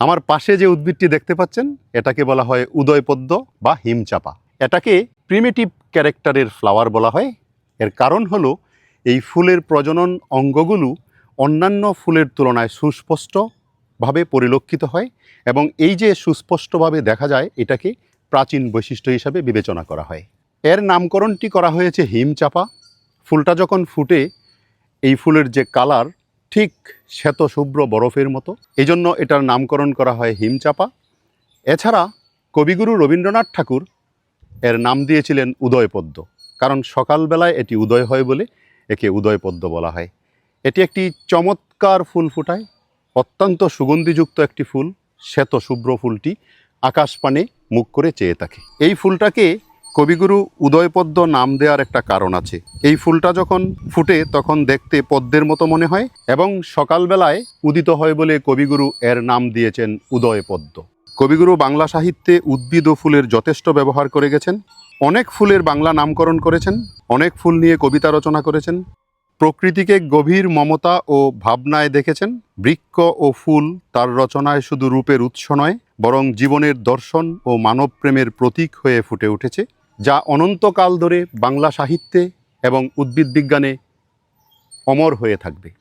আমার পাশে যে উদ্ভিদটি দেখতে পাচ্ছেন, এটাকে বলা হয় উদয়পদ্ম বা হিমচাপা। এটাকে প্রিমেটিভ ক্যারেক্টারের ফ্লাওয়ার বলা হয়। এর কারণ হলো, এই ফুলের প্রজনন অঙ্গগুলো অন্যান্য ফুলের তুলনায় সুস্পষ্টভাবে পরিলক্ষিত হয় এবং এই যে সুস্পষ্টভাবে দেখা যায়, এটাকে প্রাচীন বৈশিষ্ট্য হিসাবে বিবেচনা করা হয়। এর নামকরণটি করা হয়েছে হিমচাপা। ফুলটা যখন ফুটে, এই ফুলের যে কালার ঠিক শ্বেত শুভ্র বরফের মতো। এই জন্য এটার নামকরণ করা হয় হিমচাপা। এছাড়া কবিগুরু রবীন্দ্রনাথ ঠাকুর এর নাম দিয়েছিলেন উদয়পদ্ম। কারণ সকালবেলায় এটি উদয় হয় বলে একে উদয়পদ্ম বলা হয়। এটি একটি চমৎকার ফুল ফোটায়। অত্যন্ত সুগন্ধিযুক্ত একটি ফুল। শ্বেত শুভ্র ফুলটি আকাশপানে মুখ করে চেয়ে থাকে। এই ফুলটাকে কবিগুরু উদয়পদ্ম নাম দেওয়ার একটা কারণ আছে। এই ফুলটা যখন ফুটে, তখন দেখতে পদ্মের মতো মনে হয় এবং সকালবেলায় উদিত হয় বলে কবিগুরু এর নাম দিয়েছেন উদয়পদ্ম। কবিগুরু বাংলা সাহিত্যে উদ্ভিদ ও ফুলের যথেষ্ট ব্যবহার করে গেছেন। অনেক ফুলের বাংলা নামকরণ করেছেন। অনেক ফুল নিয়ে কবিতা রচনা করেছেন। প্রকৃতিকে গভীর মমতা ও ভাবনায় দেখেছেন। বৃক্ষ ও ফুল তার রচনায় শুধু রূপের উৎস নয়, বরং জীবনের দর্শন ও মানবপ্রেমের প্রতীক হয়ে ফুটে উঠেছে, যা অনন্তকাল ধরে বাংলা সাহিত্যে এবং উদ্ভিদবিজ্ঞানে অমর হয়ে থাকবে।